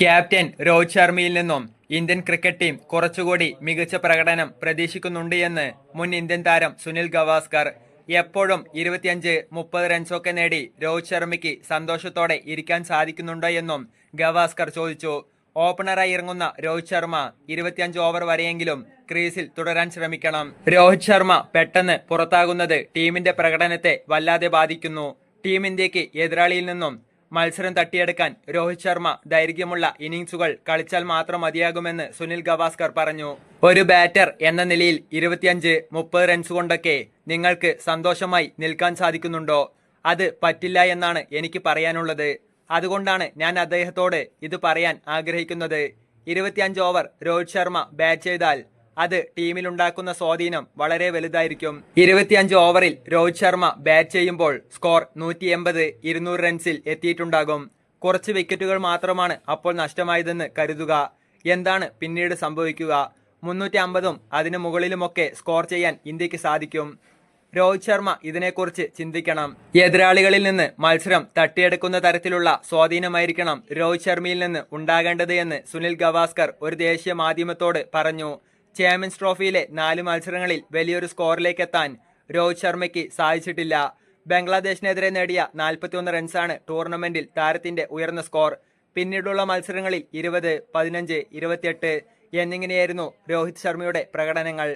Captain Rohit ശർമ്മയിൽ നിന്നും Indian cricket team കുറച്ചുകൂടി മികച്ച പ്രകടനം പ്രതീക്ഷിക്കുന്നുണ്ട് എന്ന് മുൻ ഇന്ത്യൻ താരം സുനിൽ ഗവാസ്കർ. എപ്പോഴും ഇരുപത്തിയഞ്ച് മുപ്പത് റൺസൊക്കെ നേടി രോഹിത് ശർമ്മയ്ക്ക് സന്തോഷത്തോടെ ഇരിക്കാൻ സാധിക്കുന്നുണ്ടോ എന്നും ഗവാസ്കർ ചോദിച്ചു. ഓപ്പണറായി ഇറങ്ങുന്ന രോഹിത് ശർമ്മ ഇരുപത്തിയഞ്ച് ഓവർ വരെയെങ്കിലും ക്രീസിൽ തുടരാൻ ശ്രമിക്കണം. രോഹിത് ശർമ്മ പെട്ടെന്ന് പുറത്താകുന്നത് ടീമിന്റെ പ്രകടനത്തെ വല്ലാതെ ബാധിക്കുന്നു. ടീം ഇന്ത്യയ്ക്ക് എതിരാളിയിൽ നിന്നും മത്സരം തട്ടിയെടുക്കാൻ രോഹിത് ശർമ്മ ദൈർഘ്യമുള്ള ഇന്നിംഗ്സുകൾ കളിച്ചാൽ മാത്രം മതിയാകുമെന്ന് സുനിൽ ഗവാസ്കർ പറഞ്ഞു. ഒരു ബാറ്റർ എന്ന നിലയിൽ ഇരുപത്തിയഞ്ച് മുപ്പത് റൺസ് കൊണ്ടൊക്കെ നിങ്ങൾക്ക് സന്തോഷമായി നിൽക്കാൻ സാധിക്കുന്നുണ്ടോ? അത് പറ്റില്ല എന്നാണ് എനിക്ക് പറയാനുള്ളത്. അതുകൊണ്ടാണ് ഞാൻ അദ്ദേഹത്തോട് ഇത് പറയാൻ ആഗ്രഹിക്കുന്നത്. ഇരുപത്തിയഞ്ച് ഓവർ രോഹിത് ശർമ്മ ബാറ്റ് ചെയ്താൽ അത് ടീമിലുണ്ടാക്കുന്ന സ്വാധീനം വളരെ വലുതായിരിക്കും. ഇരുപത്തിയഞ്ച് ഓവറിൽ രോഹിത് ശർമ്മ ബാറ്റ് ചെയ്യുമ്പോൾ സ്കോർ നൂറ്റി എൺപത് ഇരുന്നൂറ് റൺസിൽ എത്തിയിട്ടുണ്ടാകും. കുറച്ച് വിക്കറ്റുകൾ മാത്രമാണ് അപ്പോൾ നഷ്ടമായതെന്ന് കരുതുക. എന്താണ് പിന്നീട് സംഭവിക്കുക? മുന്നൂറ്റി അമ്പതും അതിനു മുകളിലുമൊക്കെ സ്കോർ ചെയ്യാൻ ഇന്ത്യയ്ക്ക് സാധിക്കും. രോഹിത് ശർമ്മ ഇതിനെക്കുറിച്ച് ചിന്തിക്കണം. എതിരാളികളിൽ നിന്ന് മത്സരം തട്ടിയെടുക്കുന്ന തരത്തിലുള്ള സ്വാധീനമായിരിക്കണം രോഹിത് ശർമ്മയിൽ നിന്ന് ഉണ്ടാകേണ്ടത് എന്ന് സുനിൽ ഗവാസ്കർ ഒരു ദേശീയ മാധ്യമത്തോട് പറഞ്ഞു. ചാമ്പ്യൻസ് ട്രോഫിയിലെ നാല് മത്സരങ്ങളിൽ വലിയൊരു സ്കോറിലേക്ക് എത്താൻ രോഹിത് ശർമ്മയ്ക്ക് സാധിച്ചിട്ടില്ല. ബംഗ്ലാദേശിനെതിരെ നേടിയ നാൽപ്പത്തിയൊന്ന് റൺസാണ് ടൂർണമെന്റിൽ താരത്തിന്റെ ഉയർന്ന സ്കോർ. പിന്നീടുള്ള മത്സരങ്ങളിൽ ഇരുപത് പതിനഞ്ച് ഇരുപത്തിയെട്ട് എന്നിങ്ങനെയായിരുന്നു രോഹിത് ശർമ്മയുടെ പ്രകടനങ്ങൾ.